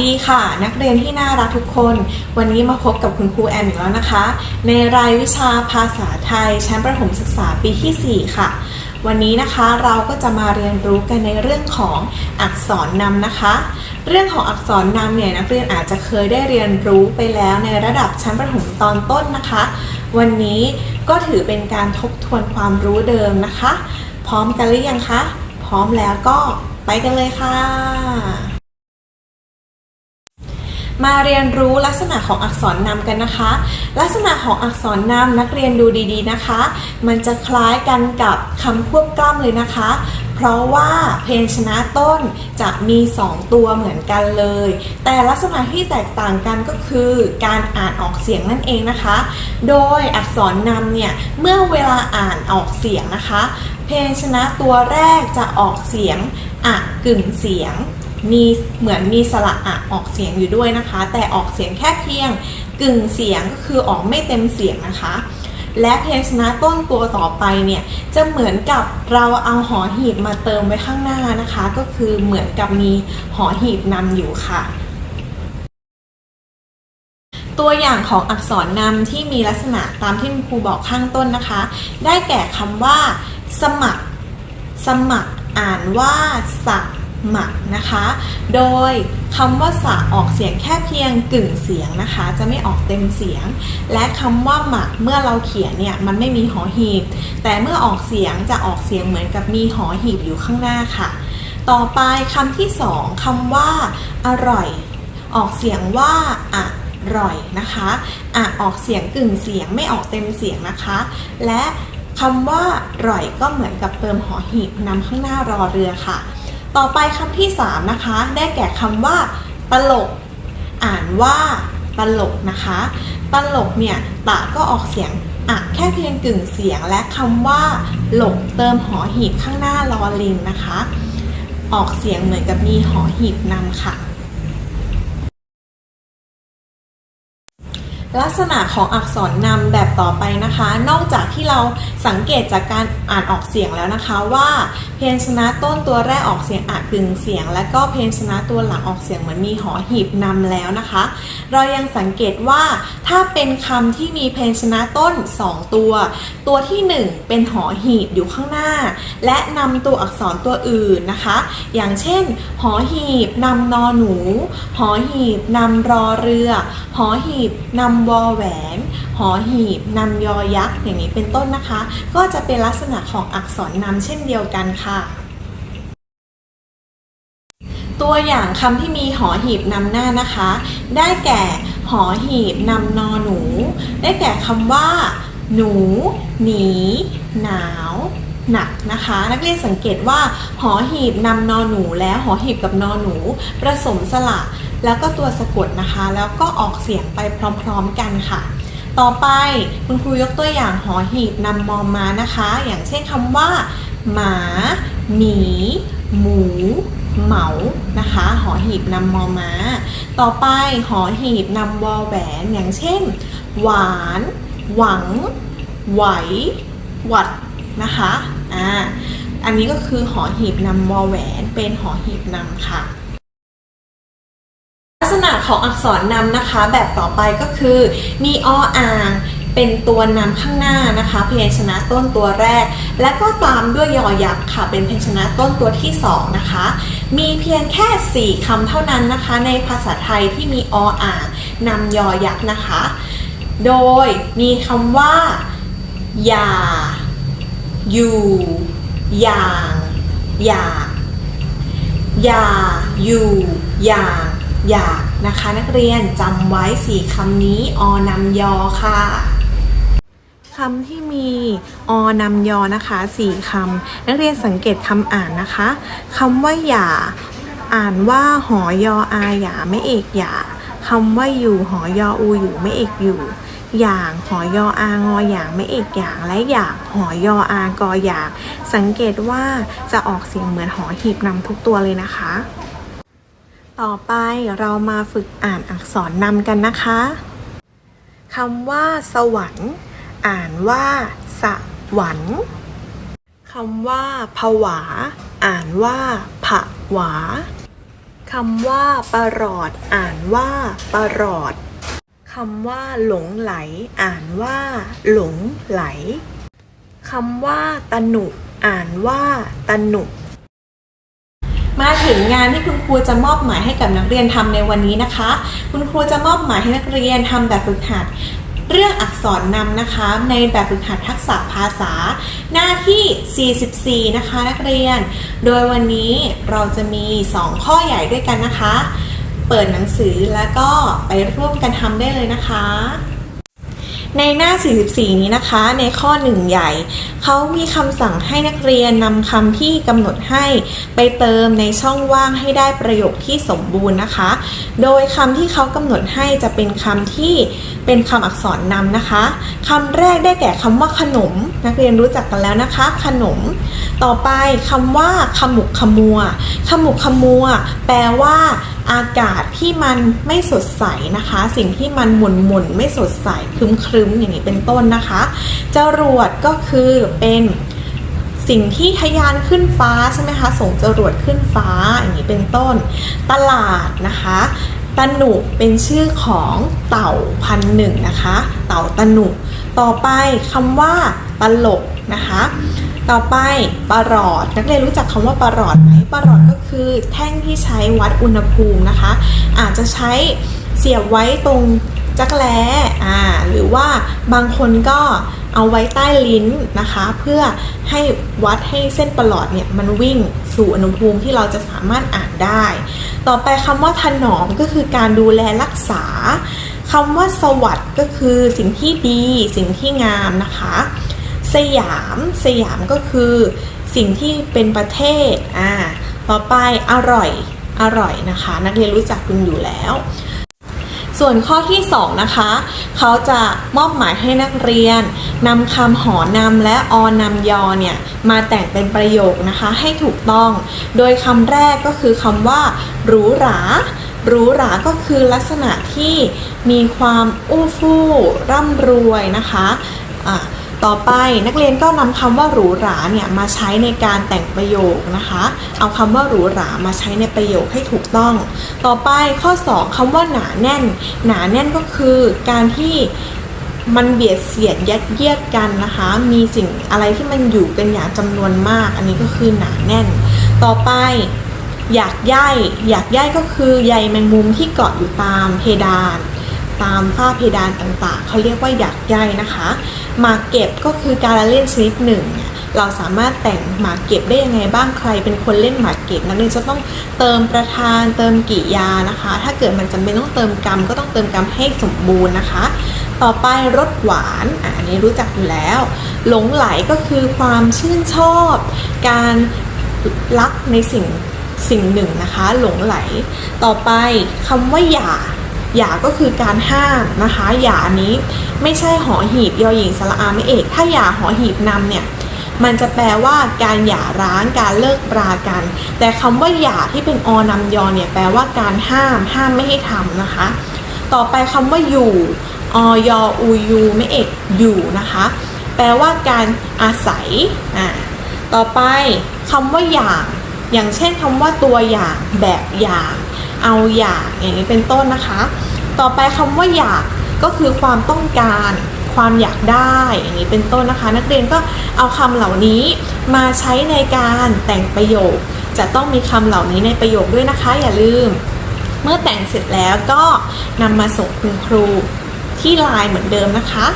ดีค่ะ นักเรียนที่น่ารักทุกคน วันนี้มาพบกับคุณครูแอนอีกแล้วนะคะ ในรายวิชาภาษาไทย ชั้นประถมศึกษาปีที่ 4 ค่ะ วันนี้นะคะเราก็จะมาเรียนรู้กันในเรื่องของอักษรนำนะคะ เรื่องของอักษรนำเนี่ยนักเรียนอาจจะเคยได้เรียนรู้ไปแล้วในระดับชั้นประถมตอนต้นนะคะ วันนี้ก็ถือเป็นการทบทวนความรู้เดิมนะคะ พร้อมกันหรือยังคะ พร้อมแล้วก็ไปกันเลยค่ะ มาเรียนรู้ลักษณะของอักษรนำกันนะคะ ลักษณะของอักษรนำนักเรียนดูดีๆนะคะ มันจะคล้ายกันกับคำควบกล้ำเลยนะคะ เพราะว่าเพลงชนะต้นจะมี 2 ตัวเหมือนกันเลย แต่ลักษณะที่แตกต่างกันก็คือการอ่านออกเสียงนั่นเองนะคะ โดยอักษรนำเนี่ยเมื่อเวลาอ่านออกเสียงนะคะ เพลงชนะตัวแรกจะออกเสียงอะกึ่งเสียง มีเหมือนมีสระอะออกเสียงอยู่ด้วยนะคะ แต่ออกเสียงแค่เพียงกึ่งเสียงก็คือออกไม่เต็มเสียงนะคะ และเพลงชนะต้นตัวต่อไปเนี่ยจะเหมือนกับเราเอาหอหีบมาเติมไว้ข้างหน้านะคะ ก็คือเหมือนกับมีหอหีบนำอยู่ค่ะตัวอย่างของอักษรนำที่มีลักษณะตามที่ครูบอกข้างต้นนะคะ ได้แก่คำว่า สมัคร สมัคร อ่านว่าสัก หมัครนะคะ โดยคำว่าสะออกเสียงแค่เพียงกึ่งเสียงนะคะ จะไม่ออกเต็มเสียง และคำว่าหมักเมื่อเราเขียนเนี่ยมันไม่มีหอหีบ แต่เมื่อออกเสียงจะออกเสียงเหมือนกับมีหอหีบอยู่ข้างหน้าค่ะ ต่อไปคำที่สองคำว่า อร่อย ออกเสียงว่าอะร่อยนะคะอะออกเสียงกึ่งเสียงไม่ออกเต็มเสียงนะคะ และคำว่าร่อยก็เหมือนกับเติมหอหีบนำข้างหน้ารอเรือค่ะ ต่อไปคำที่สามนะคะ ได้แก่คำว่า ตลก อ่านว่า ตลกนะคะ ตลกเนี่ยตะก็ออกเสียงอะแค่เพียงกึ่งเสียงและคำว่า หลกเติมหอหีบข้างหน้าลอลิงนะคะ ออกเสียงเหมือนกับมีหอหีบนำค่ะ ลักษณะของอักษรนำแบบต่อไปนะคะ นอกจากที่เราสังเกตจากการอ่านออกเสียงแล้วนะคะว่าเพนชนะต้นตัวแรกออกเสียงอากึ่งเสียง และก็เพนชนะตัวหลังออกเสียงเหมือนมีหอหีบนำแล้วนะคะ เรายังสังเกตว่าถ้าเป็นคำที่มีเพนชนะต้น 2 ตัว ตัวทีหนึ่1 เป็นหอหีบอยู่ข้างหน้า และนำตัวอักษรตัวอื่นนะคะ อย่างเช่น หอหีบนำนอหนู หอหีบนำรอเรือ หอหีบนำวอแหวน หอหีบนำยอยักษ์อย่างนี้เป็นต้นนะคะ ก็จะเป็นลักษณะของอักษรนำเช่นเดียวกันค่ะ ตัวอย่างคำที่มีหอหีบนำหน้านะคะ ได้แก่หอหีบนำนอหนู ได้แก่คำว่า หนู หนี หนาวหนักนะคะ นักเรียนสังเกตว่าหอหีบนำนอหนูและหอหีบกับนอหนูผสมสระ แล้วก็ตัวสะกดนะคะ แล้วก็ออกเสียงไปพร้อมๆกันค่ะ ต่อไปคุณครูยกตัวอย่างหอหีบนำมอมมานะคะ อย่างเช่นคำว่า หมา หมี หมู เหมา นะคะ หอหีบนำมอมา ต่อไปหอหีบนำวอแหวน อย่างเช่น หวาน หวัง ไหว หวัด นะคะ อ่า อันนี้ก็คือหอหีบนำวอแหวน เป็นหอหีบนำค่ะ ของอักษรนำนะคะ แบบต่อไปก็คือ มีออ่างเป็นตัวนำข้างหน้านะคะเพยญชนะต้นตัวแรก และก็ตามด้วยยอยักษ์ค่ะ เป็นเพยญชนะต้นตัวที่สองนะคะ มีเพียงแค่ 4คำเท่านั้นนะคะ ในภาษาไทยที่มีออ่างนำยอยักษ์นะคะ โดยมีคำว่า อย่า อยู่ อย่าง อยากอย่า อยู่ อย่าง อยาก นะคะ นักเรียนจำไว้สี่คำนี้อนำยอค่ะคำที่มีอนำยอนะคะสี่คำนักเรียนสังเกตคำอ่านนะคะคำว่าอย่า อ่านว่าหอยออาหย่าไม่เอกหย่าคำว่าอยู่หอยออูอยู่ไม่เอกอยู่ อย่างหอยออางออย่างไม่เอกอย่างและอย่ากหอยออากออยากสังเกตว่าจะออกเสียงเหมือนหอหีบนำทุกตัวเลยนะคะ ต่อไปเรามาฝึกอ่านอักษรนำกันนะคะคำว่า สวรรค์ อ่านว่า สวรรค์คำว่าผวา อ่านว่าผวาคำว่าประหลอด อ่านว่าประหลอดคำว่า หลงไหล อ่านว่า หลงไหลคำว่า ตนุ อ่านว่า ตนุ มาถึงงานที่คุณครูจะมอบหมายให้กับนักเรียนทำในวันนี้นะคะ คุณครูจะมอบหมายให้นักเรียนทำแบบฝึกหัด เรื่องอักษรนำนะคะ ในแบบฝึกหัดทักษะภาษา หน้าที่ 44 นะคะ นักเรียน โดยวันนี้เราจะมี 2 ข้อใหญ่ด้วยกันนะคะ เปิดหนังสือแล้วก็ไปร่วมกันทำได้เลยนะคะ ในหน้า 44 นี้นะคะ ในข้อ 1 ใหญ่ เขามีคำสั่งให้นักเรียนนำคำที่กำหนดให้ไปเติมในช่องว่างให้ได้ประโยคที่สมบูรณ์นะคะ โดยคำที่เขากำหนดให้จะเป็นคำที่เป็นคำอักษรนำนะคะคำแรกได้แก่คำว่าขนม นักเรียนรู้จักกันแล้วนะคะ ขนม ต่อไปคำว่าขมุกขมัวขมุกขมัว แปลว่า อากาศที่มันไม่สดใสนะคะ สิ่งที่มันหมุนหมุนไม่สดใสครึ้มครึ้มอย่างนี้เป็นต้นนะคะจรวดก็คือเป็นสิ่งที่ทะยานขึ้นฟ้าใช่ไหมคะ ส่งจรวดขึ้นฟ้าอย่างนี้เป็นต้น ตลาดนะคะตะหนุเป็นชื่อของเต่าพันหนึ่งนะคะ เต่าตะหนุ ต่อไปคำว่าตลกนะคะ ต่อไปปรอดนักเรียนรู้จักคำว่าปรอดไหมปรอดก็คือแท่งที่ใช้วัดอุณหภูมินะคะ อาจจะใช้เสียบไว้ตรงจักแล้อ่าหรือว่าบางคนก็เอาไว้ใต้ลิ้นนะคะ เพื่อให้วัดให้เส้นประหลอดเนี่ยมันวิ่งสู่อุณหภูมิที่เราจะสามารถอ่านได้ ต่อไปคำว่าถนอมก็คือการดูแลรักษาคำว่าสวัสด์ก็คือสิ่งที่ดี สิ่งที่งามนะคะ สยาม สยามก็คือสิ่งที่เป็นประเทศ อ่า ต่อไปอร่อย อร่อยนะคะ นักเรียนรู้จักกันอยู่แล้ว ส่วนข้อที่ 2 นะคะ เขาจะมอบหมายให้นักเรียนนำคำหอนำและอนำยอเนี่ย มาแต่งเป็นประโยคนะคะ ให้ถูกต้อง โดยคำแรกก็คือคำว่าหรูหราหรูหราก็คือลักษณะที่มีความอู้ฟู่ร่ำรวยนะคะอ่า ต่อไปนักเรียนก็นำคำว่าหรูหราเนี่ยมาใช้ในการแต่งประโยคนะคะ เอาคำว่าหรูหรามาใช้ในประโยคให้ถูกต้อง ต่อไปข้อ 2คำว่าหนาแน่น หนาแน่นก็คือการที่มันเบียดเสียดยัดเยียดกันนะคะ มีสิ่งอะไรที่มันอยู่กันอย่างจำนวนมาก อันนี้ก็คือหนาแน่น ต่อไปอยากย่ายอยากย่ายก็คือใยแมงมุมที่เกาะอยู่ตามเพดาน ตามฝ้าเพดานต่างๆ เขาเรียกว่าอยากย่ายนะคะ หมากเก็บก็คือการละเล่นชนิดหนึ่งเนี่ยเราสามารถแต่งหมากเก็บได้ยังไงบ้างใครเป็นคนเล่นหมากเก็บนักเรียนจะต้องเติมประธานเติมกิยานะคะ ถ้าเกิดมันจำเป็นต้องเติมกรรมก็ต้องเติมกรรมให้สมบูรณ์นะคะ ต่อไปรสหวานอันนี้รู้จักอยู่แล้ว หลงไหลก็คือความชื่นชอบ การรักในสิ่งสิ่งหนึ่งนะคะ หลงไหล ต่อไปคำว่าอย่า อย่าก็คือการห้ามนะคะอย่านี้ไม่ใช่หอหีบยอหญิงสระอาไม่เอก ถ้าอย่าหอหีบนำเนี่ยมันจะแปลว่าการหย่าร้างการเลิกรากัน แต่คำว่าอย่าที่เป็นอนำยอเนี่ยแปลว่าการห้ามห้ามไม่ให้ทำนะคะ ต่อไปคำว่าอยู่อยอูยูไม่เอกอยู่นะคะ แปลว่าการอาศัยอ่าต่อไปคำว่าอย่าง อย่างเช่นคำว่าตัวอย่างแบบอย่าง เอาอย่างอย่างนี้เป็นต้นนะคะ ต่อไปคำว่าอยากก็คือความต้องการความอยากได้อย่างนี้เป็นต้นนะคะ นักเรียนก็เอาคำเหล่านี้มาใช้ในการแต่งประโยค จะต้องมีคำเหล่านี้ในประโยคด้วยนะคะ อย่าลืม เมื่อแต่งเสร็จแล้วก็นำมาส่งคุณครูที่ไลน์เหมือนเดิมนะคะ